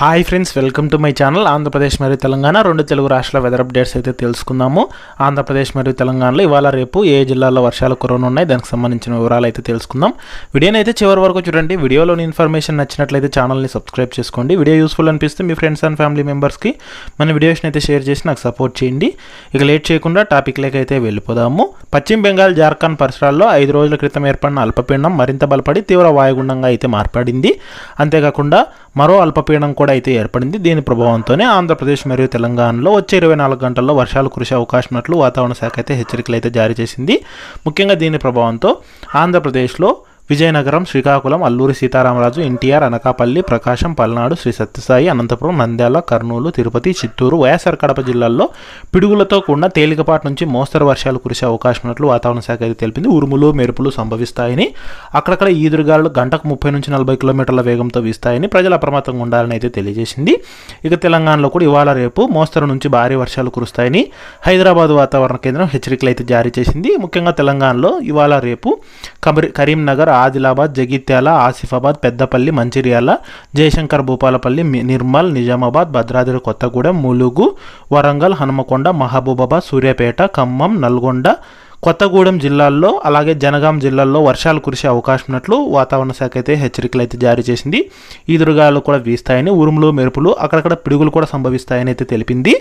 Hi friends welcome to my channel Andhra Pradesh మరియు తెలంగాణ రెండు తెలుగు రాష్ట్రాల వెదర్ అప్డేట్స్ అయితే తెలుసుకుందాము. ఆంధ్రప్రదేశ్ మరియు తెలంగాణలో ఇవాళ రేపు ఏ జిల్లాల్లో వర్షాలు కురవను ఉన్నాయి దానికి సంబంధించిన వివరాలు అయితే తెలుసుకుందాం. వీడియోని అయితే చివరి వరకు చూడండి. వీడియోలోని ఇన్ఫర్మేషన్ నచ్చినట్లయితే ఛానల్ని సబ్స్క్రైబ్ చేసుకోండి. వీడియో యూస్ఫుల్ అనిపిస్తే మీ ఫ్రెండ్స్ అండ్ ఫ్యామిలీ మెంబర్స్కి మన వీడియోస్ని అయితే షేర్ చేసి నాకు సపోర్ట్ చేయండి. ఇక లేట్ చేయకుండా టాపిక్ లేక అయితే వెళ్ళిపోదాము. పశ్చిమ బెంగాల్ జార్ఖండ్ పరిసరాల్లో ఐదు రోజుల క్రితం ఏర్పడిన అల్పపీడనం మరింత బలపడి తీవ్ర వాయుగుండంగా అయితే మార్పడింది. అంతేకాకుండా మరో అల్పపీడనం కూడా అయితే ఏర్పడింది. దీని ప్రభావంతోనే ఆంధ్రప్రదేశ్ మరియు తెలంగాణలో వచ్చే ఇరవై నాలుగు గంటల్లో వర్షాలు కురిసే అవకాశం ఉన్నట్లు వాతావరణ శాఖ అయితే హెచ్చరికలు అయితే జారీ చేసింది. ముఖ్యంగా దీని ప్రభావంతో ఆంధ్రప్రదేశ్లో విజయనగరం శ్రీకాకుళం అల్లూరి సీతారామరాజు ఎన్టీఆర్ అనకాపల్లి ప్రకాశం పల్నాడు శ్రీ సత్యసాయి అనంతపురం నంద్యాల కర్నూలు తిరుపతి చిత్తూరు వైఎస్ఆర్ కడప జిల్లాల్లో పిడుగులతో కూడిన తేలికపాటి నుంచి మోస్తరు వర్షాలు కురిసే అవకాశం ఉన్నట్లు వాతావరణ శాఖ అయితే తెలిపింది. ఉరుములు మెరుపులు సంభవిస్తాయని అక్కడక్కడ ఈదురుగాలు గంటకు ముప్పై నుంచి నలభై కిలోమీటర్ల వేగంతో వీస్తాయని ప్రజలు అప్రమత్తంగా ఉండాలని అయితే తెలియజేసింది. ఇక తెలంగాణలో కూడా ఇవాళ రేపు మోస్తరు నుంచి భారీ వర్షాలు కురుస్తాయని హైదరాబాద్ వాతావరణ కేంద్రం హెచ్చరికలు అయితే జారీ చేసింది. ముఖ్యంగా తెలంగాణలో ఇవాళ రేపు కబరి కరీంనగర్ ఆదిలాబాద్ జగిత్యాల ఆసిఫాబాద్ పెద్దపల్లి మంచిర్యాల జయశంకర్ భూపాలపల్లి నిర్మల్ నిజామాబాద్ భద్రాద్రి కొత్తగూడెం ములుగు వరంగల్ హనుమకొండ మహబూబాబాద్ సూర్యాపేట ఖమ్మం నల్గొండ కొత్తగూడెం జిల్లాల్లో అలాగే జనగాం జిల్లాల్లో వర్షాలు కురిసే అవకాశం ఉన్నట్లు వాతావరణ శాఖ అయితే హెచ్చరికలు అయితే జారీ చేసింది. ఈదురుగాలు కూడా వీస్తాయని ఉరుములు మెరుపులు అక్కడక్కడ పిడుగులు కూడా సంభవిస్తాయని అయితే తెలిపింది.